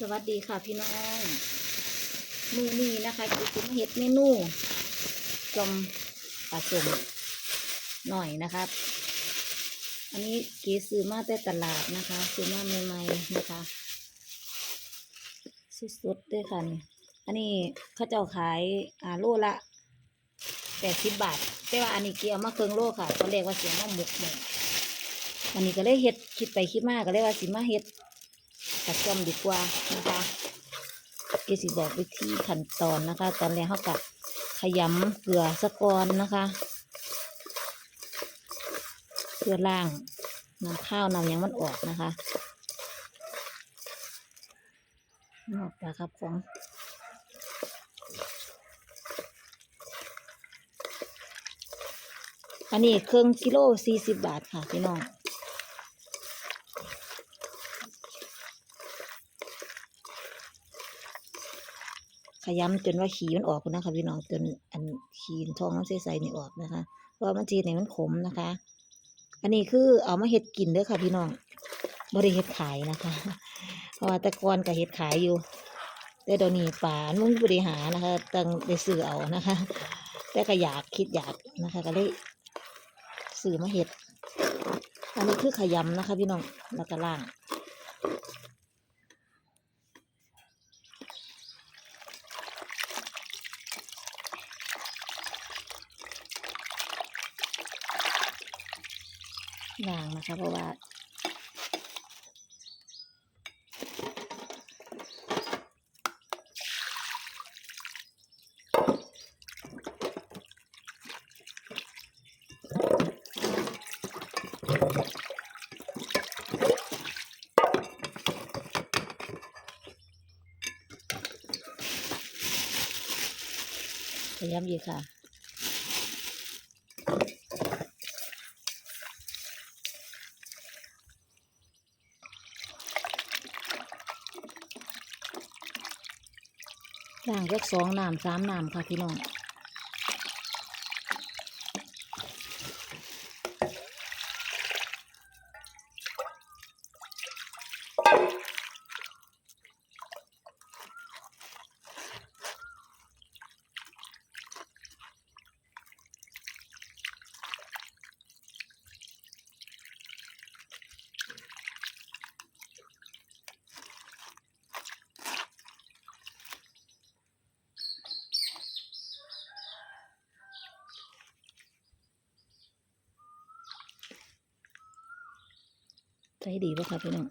สวัสดีค่ะพี่น้อง มือนี้นะคะกิจะมาเฮ็ดเมนูจอมปลาสมหน่อยนะครับ อันนี้กีซื้อมาแต่ตลาดนะคะซื้อมาใหม่ๆนะคะสดๆด้วยค่ะนี่อันนี้เขาเจ้าขายอ่าโลละแปดสิบบาท แต่ว่าอันนี้เกียวมาเครื่องโลค่ะตอนแรกว่าเสียมาหมกหมกอันนี้ก็เลยเฮ็ดคิดไปคิดมากก็เลยว่าสิมาเฮ็ด กระจอมดีกว่านะคะเอสิบอกวิธีขั้นตอนนะคะ ตอนแรกเขากับขยำเกลือสะกอนนะคะเพื่อล่างน้ำข้าวนำยังมันออกนะคะนอกจากครับของอันนี้เครื่องกิโลสี่สิบบาทค่ะพี่น้อง ขยำจนว่าขีมันออกนะคะพี่น้องจนอันขี้ทองมันใสๆนี่ออกนะคะ เพราะว่ามันจีเนี่ยมันขมนะคะ อันนี้คือเอามาเฮ็ดกินเด้อค่ะ พี่น้องบริเฮ็ดขายนะคะ เพราะว่าต่ก่อนก็เฮ็ดขายอยู่ แต่เดี๋ยวนี้ป่านุ่งบริหารนะคะต้งได้ซื้อเอานะคะ แต่ก็อยากคิดอยากนะคะ ก็เลยซื้อมาเฮ็ด อันนี้คือขยำนะคะ พี่น้องแล้วก็ล่าง ล่าง นะคะเพราะว่าพยายามยีค่ะ ล่างแยกสองน้ำสามน้ำค่ะพี่น้อง ใจดีป่ะคะพี่น้อง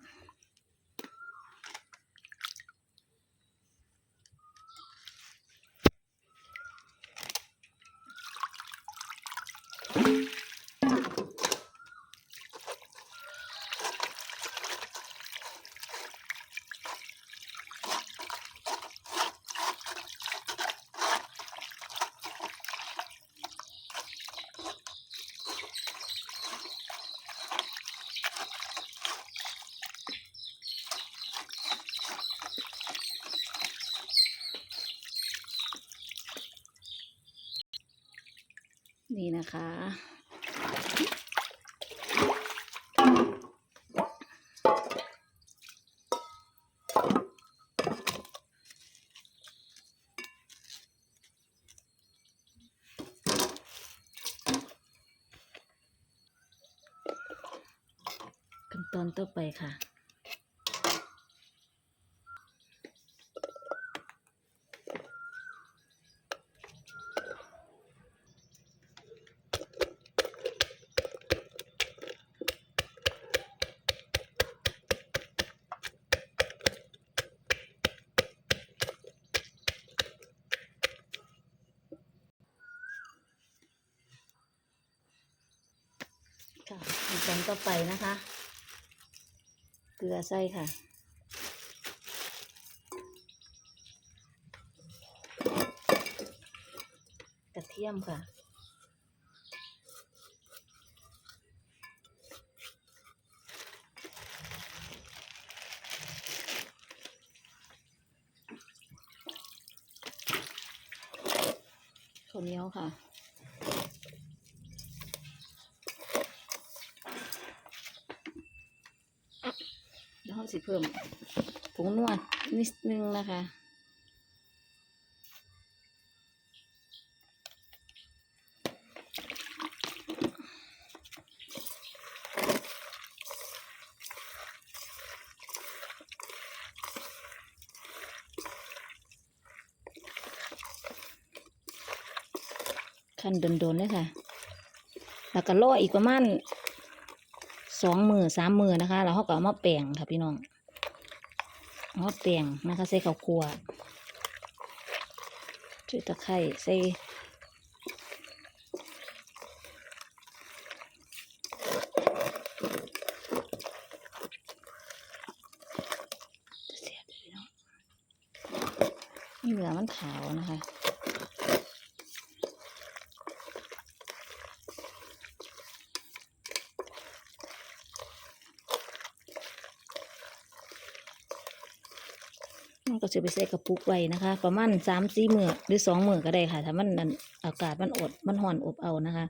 นี่นะคะ ขั้นตอนต่อไปค่ะขั้น ตอนต่อไปนะคะ เกลือใส่ค่ะกระเทียมค่ะ ข้าวเหนียวค่ะ แล้วเราสิเพิ่มผงนวดนิดนึงนะคะขั้นโดนๆเลยค่ะ แล้วก็รออีกประมาณ สองมือสามมือนะคะ แล้วเขาก็เอามาแปลงค่ะพี่น้องเอามาแปลงนะคะใส่ข้าวคั่วใส่ตะไคร้ใส่เสียบพี่น้องเหลือมันขาวนะคะ มันก็จะไปใส่กระปุกไว้นะคะ ประมาณสามสี่มือหรือสองมือก็ได้ค่ะ ถ้ามันนั่นอากาศมันอดมันห่อนอบเอานะคะ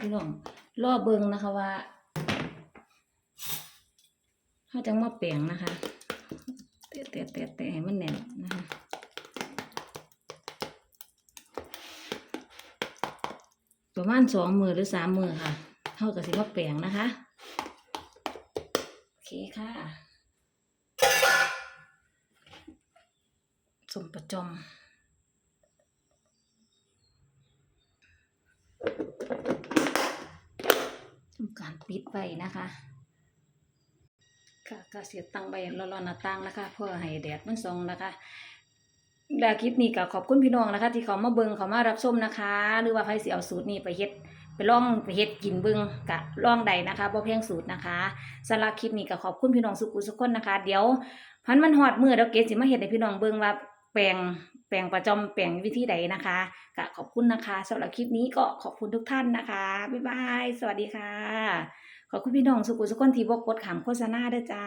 พี่น้องรอเบิงนะคะว่าเขาจะมาแปลงนะคะเตะเตะเตะเตะให้มันแน่นนะคะประมาณสองมือหรือสามมือค่ะเท่ากับสิมาแปลงนะคะโอเคค่ะสมประจอม ทำ การปิดไว้นะคะก็ก็เสียตังใบร้อนๆหน้าต่างนะคะ เพื่อให้แดดมันส่องนะคะแลวคลิปนี้ก็ขอบคุณพี่น้องนะคะ ที่เขามาเบิงเขามารับชมนะคะ หรือว่าใครสิเอาสูตรนี้ไปเฮ็ดไปลองไปเฮ็ดกินเบิงกะลองใดนะคะบ่เพียงสูตรนะคะสำหรับคลิปนี้ก็ขอบคุณพี่น้องสุกุสุกคนนะคะ เดี๋ยวพันมันหอดมือเดี๋ยวเกศสิมาเฮ็ดให้พี่น้องเบิงว่าแปลง แปลงประจอมแปลงวิธีใดนะคะก็ขอบคุณนะคะสำหรับคลิปนี้ก็ขอบคุณทุกท่านนะคะ บ๊ายบาย สวัสดีค่ะ ขอบคุณพี่น้องสุกุสุกคนที่บกกดขำโฆษณาด้วยจ้า